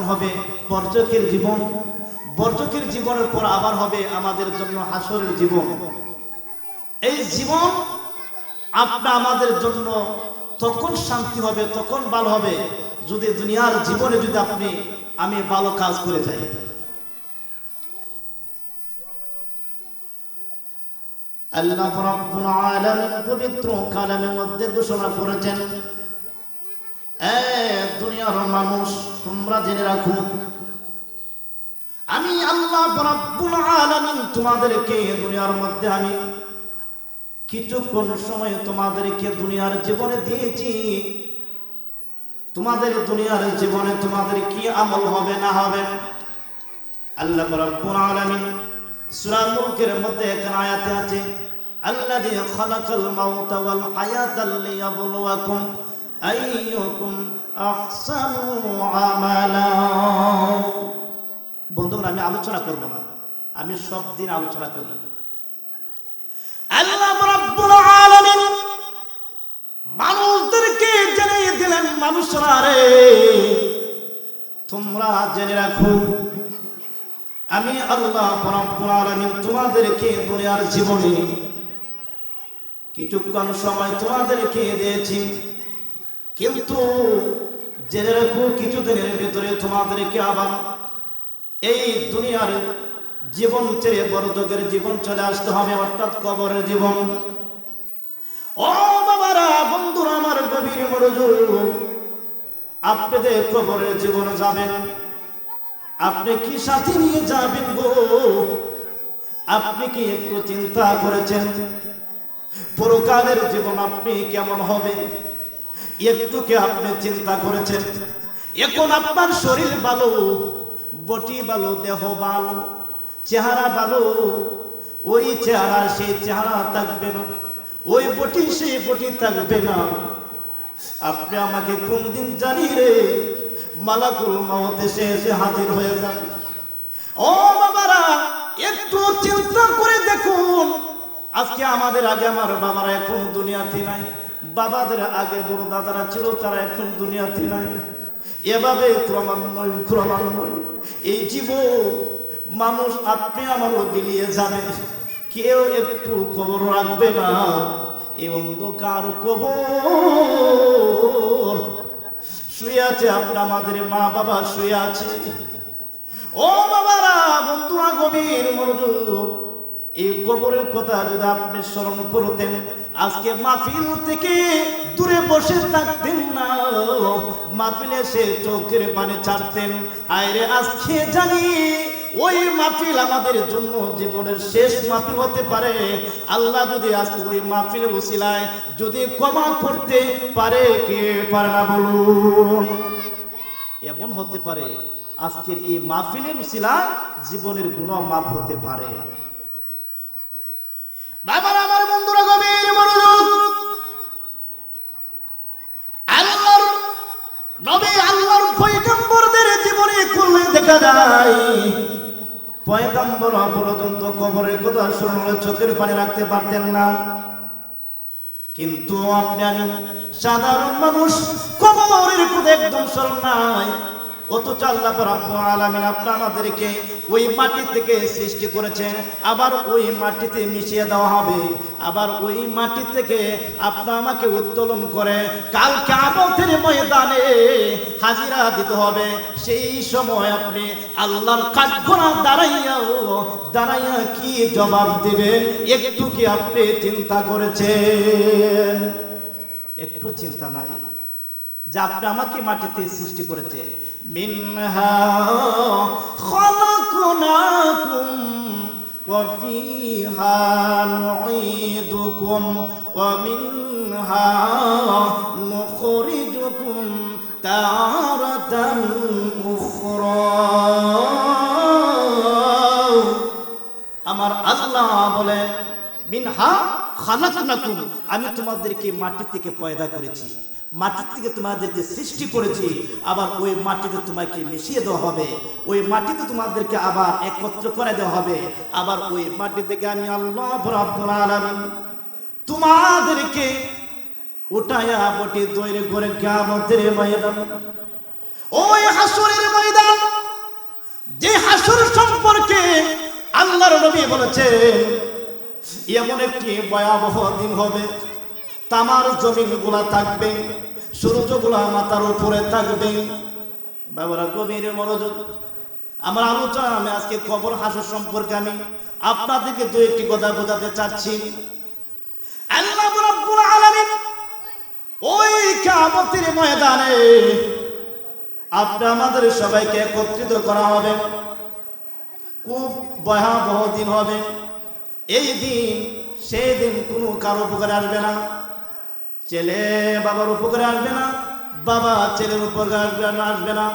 হবে? বর্জকের জীবন। বর্জকের জীবনের পর আবার হবে আমাদের জন্য হাসরের জীবন। এই জীবন আপনা আমাদের জন্য তখন শান্তি হবে, তখন ভালো হবে। যদি দুনিয়ার জীবনে যদি আপনি, আমি ভালো কাজ করে যাই। আল্লাহ পবিত্র কালামের মধ্যে ঘোষণা করেছেন দুনিয়ার মানুষ, তোমরা জেনে রাখো। আমি আল্লাহ রাব্বুল আলামিন তোমাদেরকে দুনিয়ার মধ্যে আমি কিছুক্ষণ সময় তোমাদেরকে দুনিয়ার জীবনে দিয়েছি। তোমাদের দুনিয়ার জীবনে তোমাদের কি আমল হবে, না হবে? আল্লাহ রাব্বুল আলামিন সূরা মুলকের মধ্যে এক আয়াতে আছে, আল্লাযী খালাকাল মাউতা ওয়াল হায়াতা লিয়াবলুয়াকুম বন্ধুগণ, আমি আলোচনা করব না। আমি সব দিন আলোচনা করি। মানুষদেরকে জানিয়ে দিলেন, মানুষরা রে, তোমরা জেনে রাখো। আমি আল্লাহ রাব্বুল আলামিন তোমাদেরকে দুনিয়ার জীবনে কিছুক্ষণ সময় তোমাদেরকে দিয়েছি। কিন্তু জেনে রাখো, কিছুদিনের ভিতরে তোমাদেরকে আবার এই দুনিয়ার জীবন ছেড়ে বড় যুগের জীবন চলে আসতে হবে, অর্থাৎ কবরের জীবন। ও বাবারা, বন্ধুরা আমার গভীর মনোযোগ আপনাদের কবরের জীবন যাবেন, আপনি কি সাথে নিয়ে যাবেন গো? আপনি কি একটু চিন্তা করেছেন? পরকালের জীবন আপনি কেমন হবে? একটু কি আপনি চিন্তা করেছেন? এখন আপনার শরীর ভালো, বটি ভালো, দেহ ভালো, চেহারা ভালো, ওই চেহারা সেই চেহারা থাকবে না, ওই বটি সেই বটি থাকবে না। আপনি আমাকে কোন দিন জানি রে, মালাকুল মাওত এসে এসে হাজির হয়ে যাবে ও বাবারা, একটু চিন্তা করে দেখুন, আজকে আমাদের আগে আমার বাবারা এখন দুনিয়াতে নাই। বাবাদের আগে বড় দাদারা ছিল, তারা এখন দুনিয়াতে নাই। এভাবে ক্রমান্বয় ক্রমান্বয় এই জীবন মানুষ আপনি আমারও বিলিয়ে যাবে। কেউ একটু খবর রাখবে না, এই অন্ধকার কবর। শুয়ে আছে আপনার, আমাদের মা বাবা শুয়ে আছে। ও বাবারা, বন্ধুরা, গভীর মনোযোগ। এই কবরের কথা যদি আপনি স্মরণ করতেন আজকে মাহফিল থেকে দূরে বসে থাকতেন না। মাহফিলে সে চোখের পানি ছাড়তেন। আয়রে আজকে জানি ওই মাহফিল আমাদের জন্য জীবনের শেষ মাহফিল হতে পারে। আল্লাহ যদি আজকে ওই মাহফিল উসিলায় যদি ক্ষমা করতে পারে, কে পারে না বলুন? এমন হতে পারে, আজকের এই মাহফিলের উসিলা জীবনের গুণ মাফ হতে পারে। বাবার, আমার বন্ধুরা গভীর মনোযোগ। আল্লাহর নবী আল্লাহর পয়গম্বরদের জীবনে খুললে দেখা যায়। পয়গম্বর পর্যন্ত কবরের কথা শুনলে চোখের পানি রাখতে পারতেন না। কিন্তু আপনি সাধারণ মানুষ কবরের কথা একদম স্মরণ নাই। অথচ আল্লাহ রাব্বুল আলামিন আপনি আমাদেরকে ওই মাটি থেকে সৃষ্টি করেছেন, আবার ওই মাটিতে মিশিয়ে দেওয়া হবে। আবার ওই মাটি থেকে আপনি আমাকে উত্তোলন করে, কাল কিয়ামতের ময়দানে হাজিরা দিতে হবে। সেই সময় আপনি আল্লাহর কাঠগড়া দাঁড়াইয়াও, দাঁড়াইয়া কি জবাব দিবেন? একটু কি আপনি চিন্তা করেছেন? একটু চিন্তা নাই। যা আপনি আমাকে মাটিতে সৃষ্টি করেছে মিনহা وفيها نعيدكم ومنها نخرجكم تارة أخرى আমার আল্লাহ বলেন মিনহা আমি তোমাদেরকে মাটি থেকে পয়দা করেছি। মাটির থেকে তোমাদেরকে সৃষ্টি করেছি, আবার ওই মাটিতে তোমাকে মিশিয়ে দেওয়া হবে। ওই মাটিতে তোমাদেরকে আবার একত্র করে দেওয়া হবে। আবার ওই মাটি থেকে আমি আল্লাহ তোমাদেরকে উঠায়া বটি তৈরি করে কিয়ামতের ময়দান। ওই হাসরের ময়দান, যে হাসর সম্পর্কে আল্লাহর নবী বলেছেন এমন একটি ভয়াবহ দিন হবে। তামার জমিনগুলা থাকবে, সূর্যগুলা মাথার উপরে থাকবে। বাবারা, গভীর মনোযোগ। আমার আলোচনা, আমি আজকে খবর হাসর সম্পর্কে আমি আপনাদেরকে দু একটি কথা বোঝাতে চাচ্ছি। ওই কিয়ামতের ময়দানে আপনি আমাদের সবাইকে একত্রিত করা হবে। খুব ভয়াবহ দিন হবে। এই দিন, সেই দিন কোনো কারও উপকারে আসবে না। ছেলে বাবার উপকারে আসবে না, বাবা ছেলের উপকারে আসবে না আসবে না,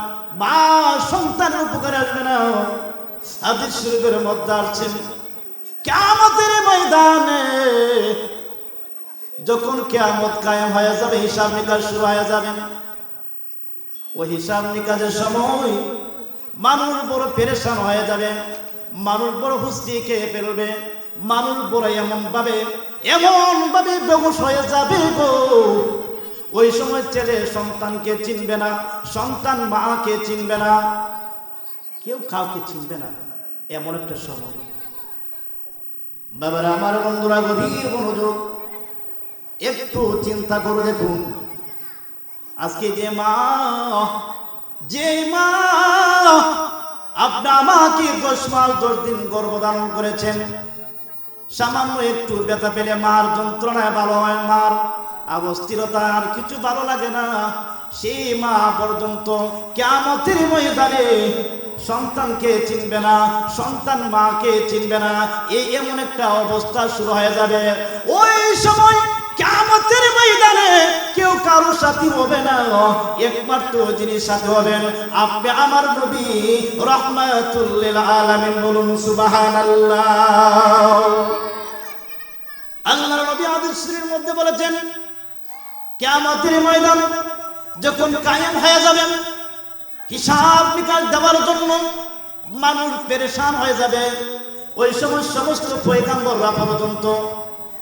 মা সন্তানের উপকারে আসবে না। হাদিস শরীফের মধ্যে আসছেন কিয়ামতের ময়দানে যখন কিয়ামত কায়েম হয়ে যাবে, হিসাব নিকাশ শুরু হয়ে যাবে। ওই হিসাব নিকাশের সময় মানুষ বড় পেরেশান হয়ে যাবে, মানুষ বড় হুস্তি খেয়ে ফেলবে। মানুষ বড় এমন ভাবে এমন ভাবে বেগুস হয়ে যাবে গো। ওই সময় ছেলে সন্তানকে চিনবে না, সন্তান মাকে চিনবে না। কেউ কাউকে চিনবে না, এমন একটা সময়। বাবারা, আমার বন্ধুরা, গভীর মনোযোগ। একটু চিন্তা করে দেখুন। আজকে যে মা যে মা আপনি আমাকে দশ মাস দশ দিন গর্ভধারণ করেছেন। সামান্য একটু ব্যথা পেলে মার যন্ত্রণায় ভালো হয়, মার অবস্থিরতা আর কিছু ভালো লাগে না। সেই মা পর্যন্ত কেমতের ময়দানে সন্তানকে চিনবে না, সন্তান মাকে চিনবে না এই এমন একটা অবস্থা শুরু হয়ে যাবে। ওই সময় কেমতের ময়দানে কেউ কারোর সাথে হবে না একমাত্র যিনি সাথে হবেন আপনি আমার নবী। রহমাতুল্লিল আলামিন বলুন, সুবহানাল্লাহ। আল্লাহর নবী আদিসের মধ্যে বলেছেন, কিয়ামতের ময়দান যখন কায়েম হয়ে যাবেন হিসাব নিকাশ দেওয়ার জন্য মানুষ পেরেশান হয়ে যাবে। ওই সময় সমস্ত পয়গাম্বররা পর্যন্ত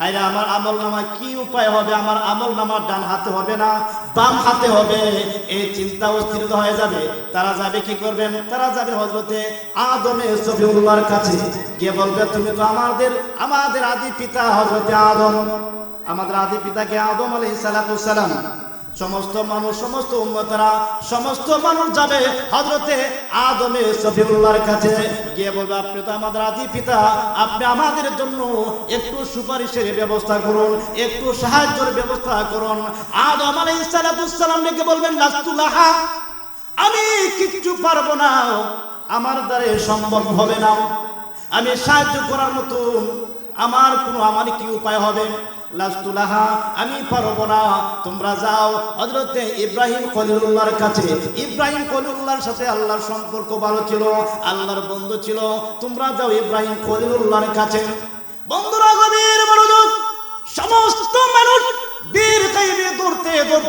হায়রে, আমার আমল নামা কি উপায় হবে? আমার আমল নামা ডান হাতে হবে না? বাম হাতে হবে? এই চিন্তা অস্থিরিত হয়ে যাবে। তারা যাবে কি করবেন? তারা যাবে হজরতে আদমে সফিউল্লাহর কাছে। গিয়ে বলবে, তুমি তো আমাদের আমাদের আদি পিতা হজরতে আদম। আমাদের আদি পিতাকে আদম আলাইহিস সালাম। সমস্ত মানুষ, সমস্ত উম্মতরা, সমস্ত মানুষ যাবে হজরতে আদমে সফিউল্লাহর কাছে। গিয়ে বলবে, আপনি তো আমাদের আদি পিতা, আপনি আমাদের জন্য একটু সুপারিশের ব্যবস্থা করুন, একটু সাহায্যের ব্যবস্থা করুন। আদম আলাইহিস সালাম ডেকে বলবেন লাস্তুলাহা আমি কিচ্ছু পারব না, আমার দ্বারে সম্ভব হবে না। আমি সাহায্য করার মতন, আমার কোনো আমার কি উপায় হবে লাস্তুলাহা, আমি পারব না। তোমরা যাও হজরতে ইব্রাহিম কলিউল্লাহর কাছে। ইব্রাহিম কলিউল্লাহর সাথে আল্লাহর সম্পর্ক ভালো ছিল, আল্লাহর বন্ধু ছিল। তোমরা যাও ইব্রাহিম কলিউল্লাহর কাছে। বন্ধুরা, গভীর মনোযোগ, সমস্ত মানুষ সমস্ত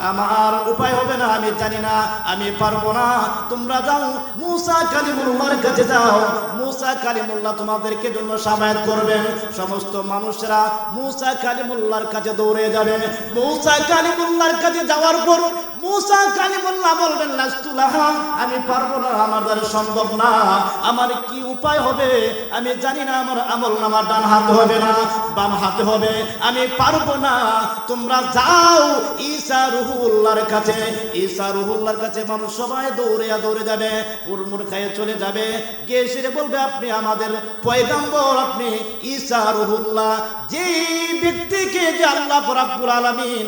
আমার উপায় হবে না, আমি জানি না, আমি পারব না। তোমরা যাও, মুসা কালিমুল্লাহর কাছে যাও। মুসা কালিমুল্লাহ তোমাদেরকে জন্য সামায়াত করবেন। সমস্ত মানুষরা মুসা কালিমুল্লাহর কাছে দৌড়ে যাবে। মুসা কালিমুল্লাহর কাছে যাওয়ার পর মুসা কালিমুল্লাহ বলবেন, লাস্তুলাহা, আমি পারব না, আমার দ্বারা সম্ভব না। আমার কি উপায় হবে? আমি জানি না, আমার আমল ডান হবে না, বাম হাতে হবে। আমি পারব না। তোমরা যাও ঈসা রুহুল্লাহর কাছে। ঈসা রুহুল্লাহর কাছে মানুষ সবাই দৌড়ে দৌড়ে যাবে উড়মুড় খাইয়ে চলে যাবে। গিয়ে বলবে, আপনি আমাদের পয়গাম্বর, আপনি ঈসা রুহুল্লাহ। যে ব্যক্তিকে যে আল্লাহ রাব্বুল আলামিন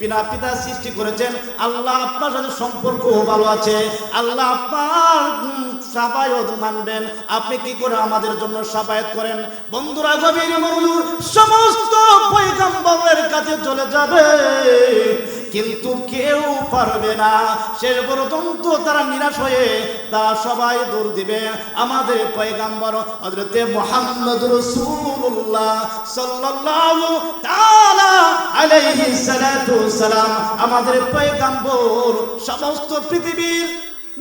বিনা পিতা সৃষ্টি করেছেন, আল্লাহ আপনার সাথে সম্পর্ক ভালো আছে, আল্লাহ আপনার সাবায়ত মানবেন, আপনি কি করে আমাদের জন্য সাবায়ত করেন? বন্ধুরা, গভীর মনোযোগ সমস্ত পয়গম্বরের কাছে চলে যাবে, কিন্তু কেউ পারবে না। শেষ পর্যন্ত তারা নিরাশ হয়ে তারা সবাই দৌড় দিবে। আমাদের পয়গাম্বর হযরতে মুহাম্মদ রাসূলুল্লাহ সাল্লাল্লাহু তাআলা আলাইহি সালাতু সালাম। আমাদের পয়গাম্বর, সমস্ত পৃথিবীর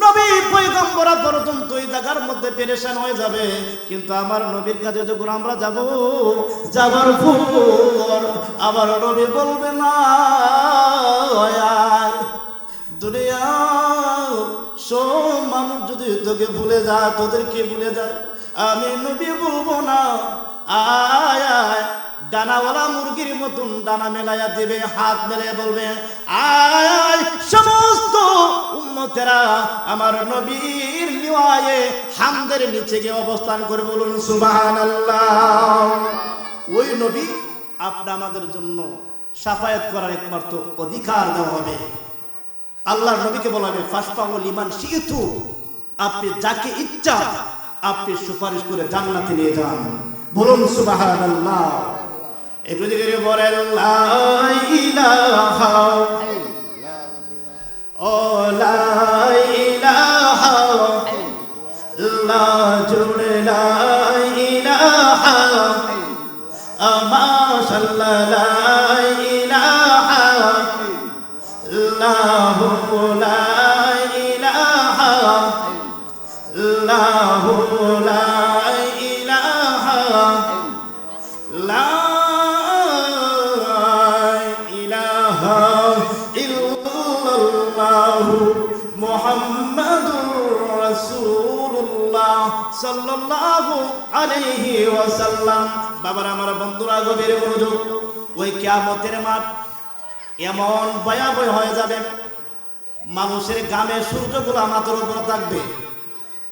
নবী পয়গম্বরা পর্যন্ত এই জায়গার মধ্যে পেরেশান হয়ে যাবে। কিন্তু আমার নবীর কাছে যখন আমরা যাব, যাবার পর আমার নবী বলবে, না দুনিয়া, সব মানুষ যদি তোকে ভুলে যায় তোদেরকে ভুলে যায়? আমি নবী বলব, না, আয় আয়। ডানাওয়ালা মুরগির মতন ডানা মেলাইয়া দেবে, হাত মেলে বলবে, আয় সমস্ত উম্মতেরা আমার নবীর নিওয়ায়ে হামদের নিচে গিয়ে অবস্থান করে বলুন, সুবহানাল্লাহ। ওই নবী আপনি আমাদের জন্য সাফায়াত করার একমাত্র অধিকার দেওয়া হবে। আল্লাহর নবীকে বলা হবে ফাসপাউল ইমান শিখু আপনি যাকে ইচ্ছা, আপনি সুপারিশ করে জান্নাতে নিয়ে যান। বলুন, সুবহানাল্লাহ। একটু দিকে বলেন ও জুড়ে লা ইলাহা আলাইহি ওয়াসাল্লাম। বাবার, আমার বন্ধুরা, গভীর মনোযোগ। ওই কিয়ামতের মাঠ এমন ভয়াবহ হয়ে যাবে। মানুষের গামে সূর্যগুলো মাথার উপর থাকবে।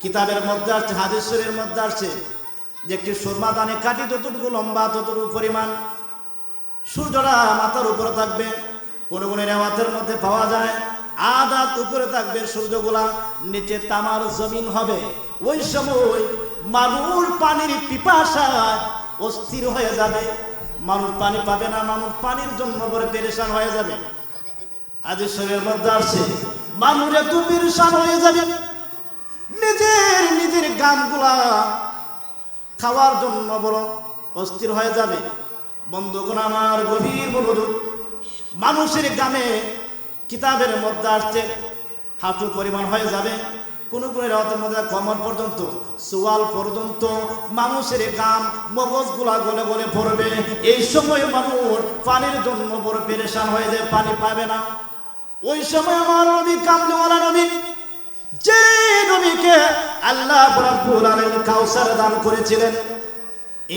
কিতাবের মধ্যে আসছে, হাদিসের মধ্যে আসছে যে একটি সুরমা দানে কাটি যতটুকু লম্বা, ততটুকু পরিমাণ সূর্যটা মাথার উপরে থাকবে। কোন কোন রেওয়াতের মধ্যে পাওয়া যায়, আদাত উপরে থাকবে সূর্যগুলা, নিচে তামার জমিন হবে। ওই সময় মানুষ পানির পিপাসায় অস্থির হয়ে যাবে। মানুষ পানি পাবে না মানুষ পানির জন্য পরে পেরেশান হয়ে যাবে। হাদিসের মধ্যে আসছে মানুষ এত পেরেশান হয়ে যাবে। নিজের নিজের গানগুলা খাওয়ার জন্য বড় অস্থির হয়ে যাবে। বন্ধুগণ আমার গভীর মনোযোগ, মানুষের গ্রামে কিতাবের মধ্যে আসছে হাঁটু পরিমাণ হয়ে যাবে। কোন কোন রাতের মধ্যে কমর পর্যন্ত, সোয়াল পর্যন্ত মানুষের গাম মগজগুলা গলে গলে পড়বে এই সময় মানুষ পানির জন্য বড় পেরেশান হয়ে যায়, পানি পাবে না। ওই সময় আমার নবী কামলেওয়ালা নবী, যে নবীকে আল্লাহ রাব্বুল আলামিন কাউসার দান করেছিলেন,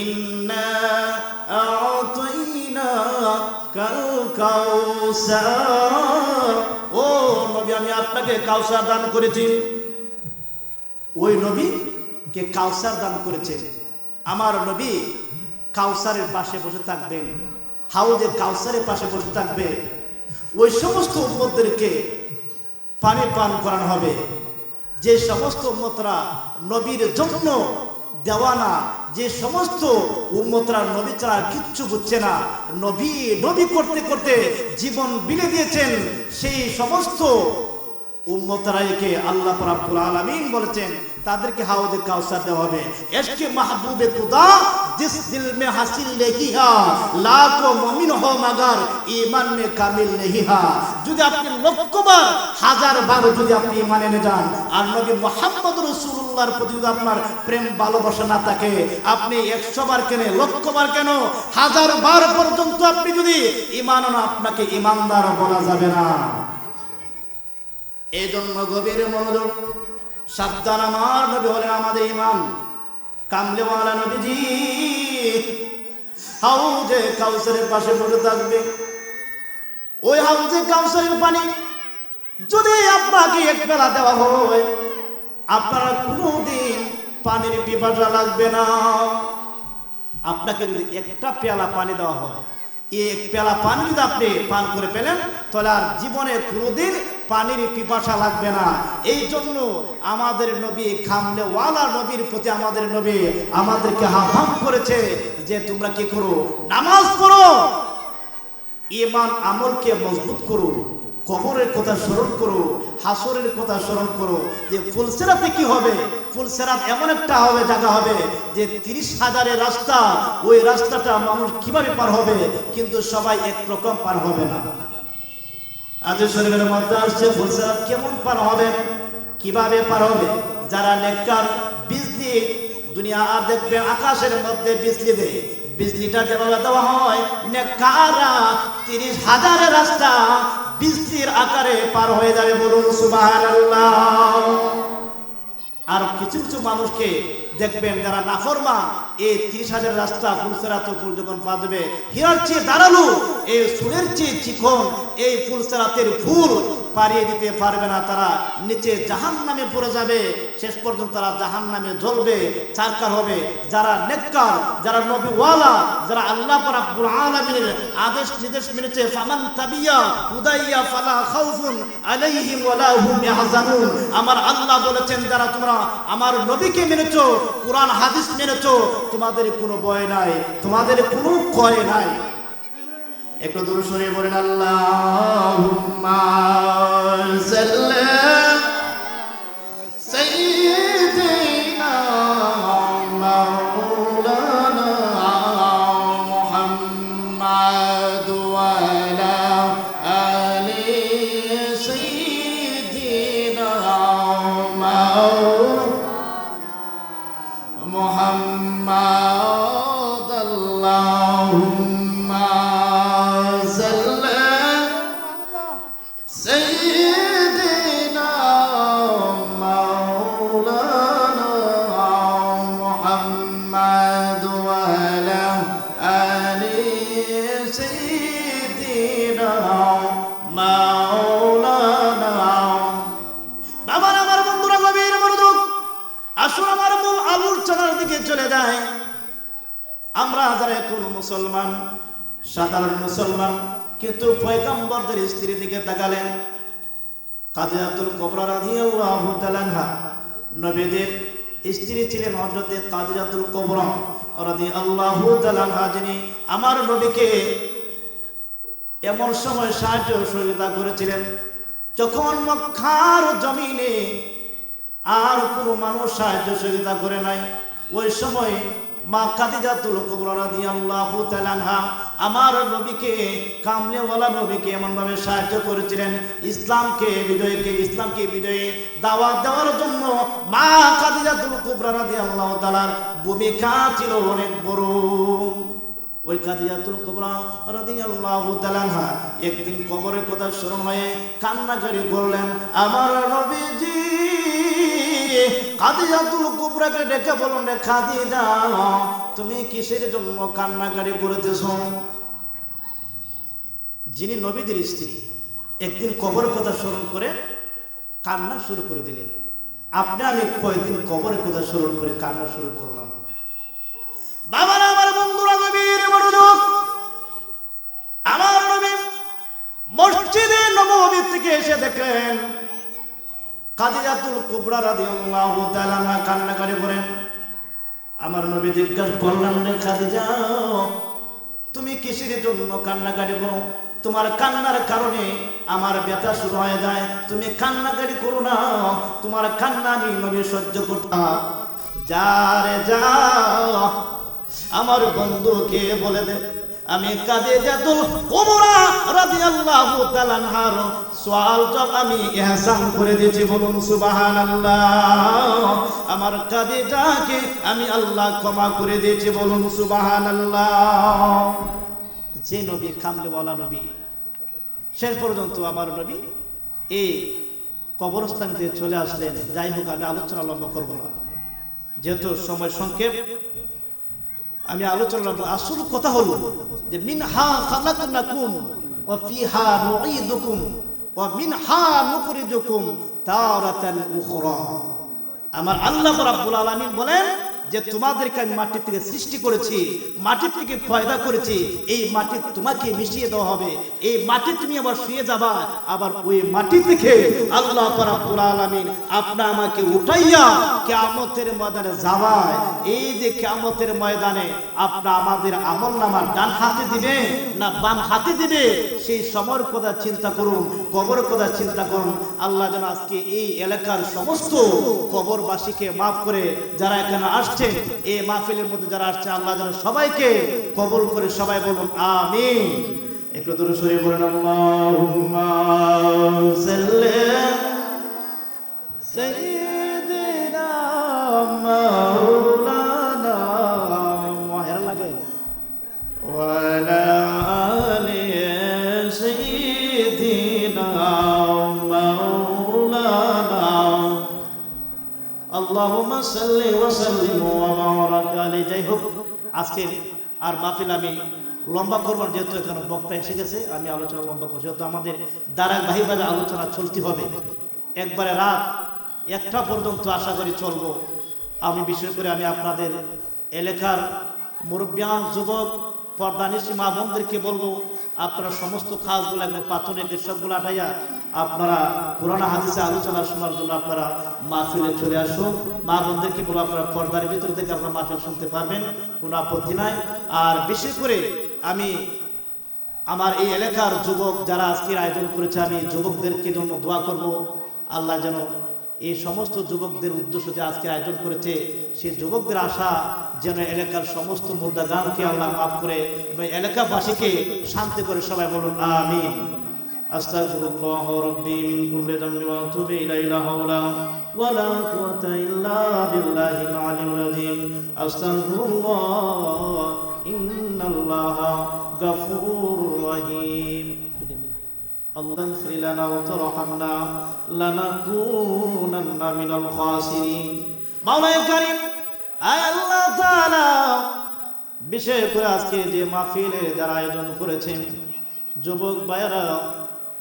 ইন্না আতাইনা কাল কাউসার ও নবী, আমি আপনাকে কাউসার দান করেছি। ওই নবী কে কাউসার দান করেছে আমার নবী কাউসারের পাশে বসে থাকবেন। হাউজে কাউসারের পাশে বসে থাকবে। ওই সমস্ত উম্মতদেরকে পানি পান করানো হবে। যে সমস্ত উম্মতরা নবীর জন্য দেওয়ানা, যে সমস্ত উম্মতরা নবী ছাড়া কিচ্ছু বুঝছে না, নবী নবী করতে করতে জীবন বিলে দিয়েছেন। সেই সমস্ত উম্মতরাইকে আল্লাহ রাব্বুল আলামিন বলেছেন, তাদেরকে হাউদে কাউসার দেওয়া হবে। এসকে মাহবুবে খুদা যদি আপনি লক্ষবার হাজার বার যদি আপনি ঈমান এনে যান, আর নবী মুহাম্মদ রাসূলুল্লাহর প্রতি যদি আপনার প্রেম ভালোবাসা না থাকে, আপনি 100 বার কেন লক্ষবার কেন? হাজার বার পর্যন্ত আপনি যদি আনো, আপনাকে ঈমানদার বলা যাবে না। এই জন্য গভীর মনোযোগ, সাবধান আমার নবী হলেন আমাদের ইমান কামলেওয়ালা নবীজি, হাউজে কাউসারের পাশে পড়ে থাকবে। ওই হাউজে কাউসারের পানি যদি আপনাকে এক বেলা দেওয়া হয়, আপনারা কোনোদিন পানির পিপাসা লাগবে না। আপনাকে যদি একটা পেয়ালা পানি দেওয়া হয়, এক পেয়ালা পানি যদি আপনি পান করে পেলেন তাহলে আর জীবনে কোনোদিন পানির পিপাসা লাগবে না। এই জন্য আমাদের নবী খামলে ওয়ালা নবীর প্রতি আমাদের নবী আমাদেরকে আহ্বান করেছে যে তোমরা কি করো? নামাজ পড়ো। ইমান আমলকে মজবুত করো। কবরের কথা স্মরণ করো। হাসরের কথা স্মরণ করো। যে ফুলসেরাতে কি হবে? ফুলসেরাত এমন একটা হবে, জায়গা হবে যে তিরিশ হাজারের রাস্তা, ওই রাস্তাটা মানুষ কীভাবে পার হবে? কিন্তু সবাই একরকম পার হবে না। আজ শরীরের মধ্যে আসছে ফুলসেরাত কেমন পার হবে? কীভাবে পার হবে? যারা নেককার, বিজলি, দুনিয়া আর দেখবে আকাশের মধ্যে বিজলি দেয়। বিজলিটা যেভাবে দেওয়া হয়, নেককাররা তিরিশ হাজারের রাস্তা বিজলির আকারে পার হয়ে যাবে বলুন সুবহানাল্লাহ। আর কিছু কিছু মানুষকে দেখবেন যারা নাফরমান এই তিরিশ হাজার রাস্তা ফুলসেরা তো ফুল যখন পা দেবে, হীরার চেয়ে দাঁড়াল, এই সুরের চেয়ে চিকন, এই ফুলসেরাতের ফুল পারিয়ে দিতে পারবে না তারা। নিচে জাহান নামে পড়ে যাবে, শেষ পর্যন্ত তারা জাহান নামে জ্বলবে, চারকার হবে। যারা নেককার, যারা নবীওয়ালা, যারা আল্লাহ রাব্বুল আলামিনের আদেশ নির্দেশ মেনেছে, ফামান তাবিয়া উদাইয়া ফালা খাউফুন আলাইহিম ওয়ালা হুম ইয়াহজানুন। আমার আল্লাহ বলেছেন, যারা তোমরা আমার নবীকে মেনেছো, কোরআন, হাদিস মেনেছো তোমাদের কোনো ভয় নাই তোমাদের কোনো ভয় নাই। একটু দূর সরে বলেন আল্লাহুম্মা যায় আমরা যারা এখন মুসলমান, সাধারণ মুসলমান, কিন্তু পয়গম্বরদের স্ত্রীর দিকে তাকালেন। কাজী আব্দুল কবরা রাদিয়াল্লাহু তাআলা নবীদের স্ত্রী ছিলেন হযরতে কাজী আব্দুল কবরা রাদিয়াল্লাহু তাআলা যিনি আমার নবীকে এমন সময় সাহায্য সহযোগিতা করেছিলেন। যখন মক্কার জমিনে আর কোনো মানুষ সাহায্য সহযোগিতা করে নাই ওই সময় মা কাদিজাতুল কুবরা রাদিয়াল্লাহু তাআলা আনহা আমার নবীকে, কামলেওয়ালা নবীকে এমন ভাবে সাহায্য করেছিলেন। ইসলামকে বিজয়কে, ইসলামকে বিজয়ে দাওয়াত দেওয়ার জন্য মা কাদিজাতুল কুবরা রাদিয়াল্লাহু তাআলার ভূমিকা ছিল অনেক বড়। ওই কাদিয়াতুল কুবরা রাদিয়াল্লাহু তাআলা আনহা একদিন কবরের কথা স্মরণ হয়ে কান্নাকারি করলেন, আমার নবীজি কাদিয়াতুল কুবরাকে ডেকে বলুন রে খাদিজা, তুমি কিসের জন্য কান্নাকারি করতেছ? যিনি নবীদের স্ত্রী, একদিন কবরের কথা স্মরণ করে কান্না শুরু করে দিলেন। আপনি আমি কয়েকদিন কবরের কথা স্মরণ করে কান্না শুরু করলাম। বাবার আমার বন্ধুরা নবীর মনোযোগ। আমার নবী মসজিদে নবমী থেকে এসে দেখলেন কাদিজাতুল কুবরা রাদিয়াল্লাহু তাআলা আনহা কান্নাকারি করেন। আমার নবী জিজ্ঞাসা করলেন, রে খাদিজা, তুমি কিসের জন্য কান্নাকারি করো? তোমার কান্নার কারণে আমার ব্যথা শুরু হয়ে যায়। তুমি কান্নাকারি করো না, তোমার কান্না আমি নবী সহ্য করতাম। যা রে যা, আমার বন্ধুকে বলে দে। আমি কাজে জাতুল কোমরা রাদিয়াল্লাহু তাআলা আনহার সওয়াল জব আমি ইহসান করে দিয়েছি, বলুন সুবহানাল্লাহ। আমার কাজে যাকে আমি আল্লাহ ক্ষমা করে দিয়েছি, বলুন সুবহানাল্লাহ। যে নবী কামলেওয়ালা নবী, শেষ পর্যন্ত আমার নবী এই কবরস্থান দিয়ে চলে আসলেন। যাই হোক, আমি আলোচনা লম্বা করব না। যেহেতু সময় সংক্ষেপ আমি আলোচনা আসল কথা হলো যে মিন হা খালাকনাকুম ওয়া ফিহা নুঈদুকুম ওয়া মিন হা নুখরিজুকুম তারাতান উখরা। আমার আল্লাহ রাব্বুল আলামিন বলেন যে তোমাদেরকে আমি মাটির থেকে সৃষ্টি করেছি, মাটির থেকে পয়দা করেছি, এই মাটি তোমাকে মিশিয়ে দেওয়া হবে। এই মাটি তুমি আবার শুয়ে যাবা, আবার ওই মাটি থেকে আল্লাহ রাব্বুল আলামিন আপনা আমাকে উঠাইয়া কিয়ামতের ময়দানে যাওয়ায়, এই যে কিয়ামতের ময়দানে আপনা আমাদের আমল নামার ডান হাতে দিবে না বাম হাতে দিবে, সেই সময়ের কথা চিন্তা করুন কবর কথা চিন্তা করুন। আল্লাহ যেন আজকে এই এলাকার সমস্ত কবরবাসীকে মাফ করে, যারা এখানে আসছেন এই মাহফিলের মধ্যে যারা আসছে, আল্লাহ যেন সবাইকে কবল করে সবাই বলুন আমি একটু দূরে সরে বলেন, আল্লাহুম্মা যাই হোক আজকে আর মাহফিল আমি লম্বা করব যেহেতু এখানে বক্তা এসে গেছে, আমি আলোচনা লম্বা করছি যেহেতু আমাদের ধারাবাহিকভাবে আলোচনা চলতে হবে। একবারে রাত একটা পর্যন্ত আশা করি চলব। আমি বিশেষ করে আমি আপনাদের এলাকার মুরব্বিয়ান, যুবক পর্দানিশী মা বোনদেরকে বলব আপনারা সমস্ত কাজগুলো একদম পাথরের সবগুলো আটাইয়া আপনারা পুরানা হাদিসে আলোচনা শোনার জন্য আপনারা মাহফিলে চলে আসুন। মা বোনদেরকে বলব, আপনারা পর্দার ভিতর থেকে আপনারা মাহফিল শুনতে পারবেন, কোনো আপত্তি নাই। আর বিশেষ করে আমি, আমার এই এলাকার যুবক যারা আজকের আয়োজন করেছে, আমি যুবকদেরকে জন্য দোয়া করব। আল্লাহ যেন এই সমস্ত যুবকদের উদ্দেশ্য যে আজকে আয়োজন করেছে, সেই যুবকদের আশা যেন এলাকার সমস্ত মুদাগানকে আল্লাহ মাফ করে এবং এলাকাবাসীকে শান্তি করে সবাই বলুন, আমিন। আস্তাগফিরুল্লাহ রাব্বি মিন কুল্লি যামবি ওয়া আতুবু ইলাইহি লা হাওলা ওয়া লা কুওয়াতা اللهم اغفر لنا وترحمنا لنكونن من الخاسرين مولاي كريم আয় আল্লাহ তাআলা বিশেষ করে আজকে যে মাহফিলের যারা আয়োজন করেছেন যুবক ভাইয়েরা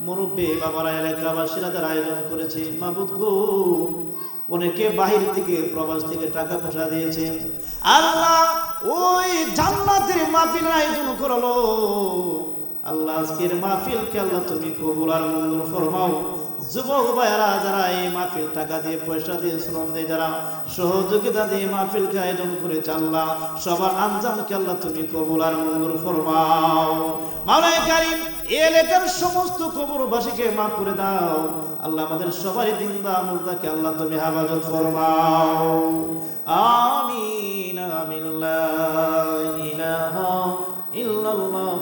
মুরব্বী বাবারা এলাকাবাসীরা যারা আয়োজন করেছে মাবুদ গো অনেকে বাহির থেকে প্রবাস থেকে টাকা পয়সা দিয়েছেন আল্লাহ ওই জান্নাতের মাহফিলের আয়োজন করলো আল্লাহ আজকের মাহফিলকে আল্লাহ তুমি কবুল আর মঙ্গল ফরমাও। যুবক ভাইয়ারা, যারা এই মাহফিল টাকা দিয়ে পয়সা দিয়ে শ্রম দিয়ে যারা সহযোগিতা দিয়ে মাহফিলকে আয়োজন করে আল্লাহ সবার আঞ্জামকে আল্লাহ তুমি কবুল আর মঙ্গল ফরমাও। মাওলাই কারিম এলাকার সমস্ত কবরবাসীকে মাফ করে দাও। আল্লাহ আমাদের সবারই দিনদা মুর্দাকে আল্লাহ তুমি হেফাজত ফরমাও। আমিন, লা ইলাহা ইল্লাল্লাহ